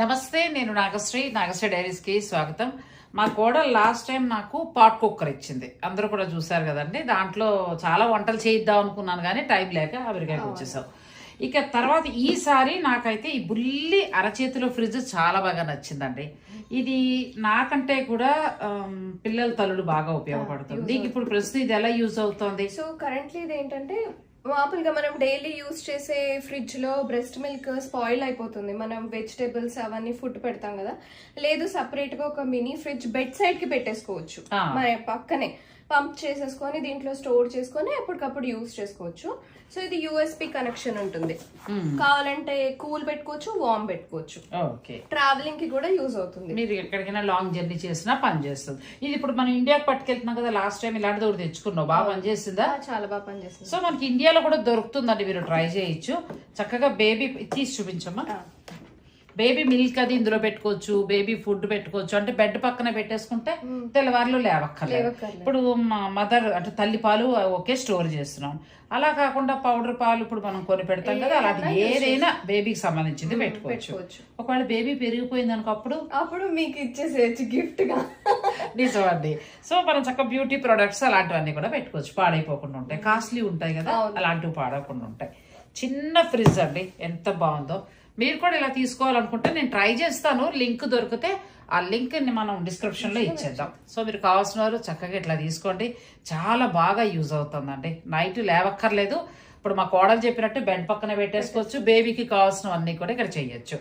నమస్తే నేను నాగశ్రీ నాగశ్రీ డైరీస్కి స్వాగతం. మా కోడలు లాస్ట్ టైం నాకు పాట్ కుక్కర్ ఇచ్చింది. అందరూ కూడా చూసారు కదండి. దాంట్లో చాలా వంటలు చేయిద్దాం అనుకున్నాను కానీ టైం లేక అమెరికాకి వచ్చేసాం ఇక తర్వాత ఈసారి నాకైతే ఈ బుల్లి అరచేతిలో ఫ్రిడ్జ్ చాలా బాగా నచ్చిందండి. ఇది నాకంటే కూడా పిల్లల తల్లులు బాగా ఉపయోగపడుతుంది. ఇప్పుడు ప్రస్తుతం ఇది ఎలా యూజ్ అవుతుంది? సో కరెంట్లీ ఇది ఏంటంటే మామూలుగా మనం డైలీ యూస్ చేసే ఫ్రిడ్జ్లో బ్రెస్ట్ మిల్క్ స్పాయిల్ అయిపోతుంది. మనం వెజిటేబుల్స్ అవన్నీ ఫుడ్ పెడతాం కదా. లేదు సపరేట్గా ఒక మినీ ఫ్రిడ్జ్ బెడ్ సైడ్కి పెట్టేసుకోవచ్చు. మన పక్కనే. పంప్ చేసేసుకొని దీంట్లో స్టోర్ చేసుకొని ఎప్పటికప్పుడు యూస్ చేసుకోవచ్చు. సో ఇది యూఎస్పి కనెక్షన్ ఉంటుంది. కావాలంటే కూల్ పెట్టుకోవచ్చు వామ్ పెట్టుకోవచ్చు. ఓకే ట్రావెలింగ్కి కూడా యూజ్ అవుతుంది. మీరు ఎక్కడికైనా లాంగ్ జర్నీ చేసినా పని చేస్తుంది. ఇది ఇప్పుడు మనం ఇండియాకి పట్టుకెళ్తున్నాం కదా లాస్ట్ టైం ఇలాంటిది ఒకటి తెచ్చుకున్నావు. బాగా పనిచేసిందా ఆ, చాలా బాగా పనిచేస్తుంది. సో మనకి ఇండియాలో కూడా దొరుకుతుందండి మీరు ట్రై చేయొచ్చు. చక్కగా బేబీ తీసి చూపించమ్మా. బేబీ మిల్క్ అది ఇందులో పెట్టుకోవచ్చు బేబీ ఫుడ్ పెట్టుకోవచ్చు. అంటే బెడ్ పక్కన పెట్టేసుకుంటే తెల్లవారులు లేవక్కర్లేదు. ఇప్పుడు మదర్ అంటే తల్లి పాలు ఒకే స్టోర్ చేస్తున్నాం. అలా కాకుండా పౌడర్ పాలు ఇప్పుడు మనం కొని పెడతాం కదా అలాంటి ఏదైనా బేబీకి సంబంధించింది పెట్టుకోవచ్చు. పెట్టుకోవచ్చు. ఒకవేళ బేబీ పెరిగిపోయింది అనుకో అప్పుడు? అప్పుడు మీకు ఇచ్చేసేయచ్చు గిఫ్ట్గా. నిజమండి. సో మనం చక్క బ్యూటీ ప్రొడక్ట్స్ అలాంటివన్నీ కూడా పెట్టుకోవచ్చు. పాడైపోకుండా ఉంటాయి. కాస్ట్లీ ఉంటాయి కదా అలాంటివి పాడకుండా ఉంటాయి. చిన్న ఫ్రిడ్జ్ అండి. ఎంత బాగుందో. మీరు కూడా ఇలా తీసుకోవాలనుకుంటే నేను ట్రై చేస్తాను. లింక్ దొరికితే ఆ లింక్ని మనం డిస్క్రిప్షన్లో ఇచ్చేద్దాం. సో మీరు కావాల్సిన వారు చక్కగా ఇట్లా తీసుకోండి. చాలా బాగా యూజ్ అవుతుందండి. నైట్ లేవక్కర్లేదు. ఇప్పుడు మా కోడలు చెప్పినట్టు బెడ్ పక్కన పెట్టేసుకోవచ్చు. బేబీకి కావాల్సినవన్నీ కూడా ఇక్కడ చేయొచ్చు.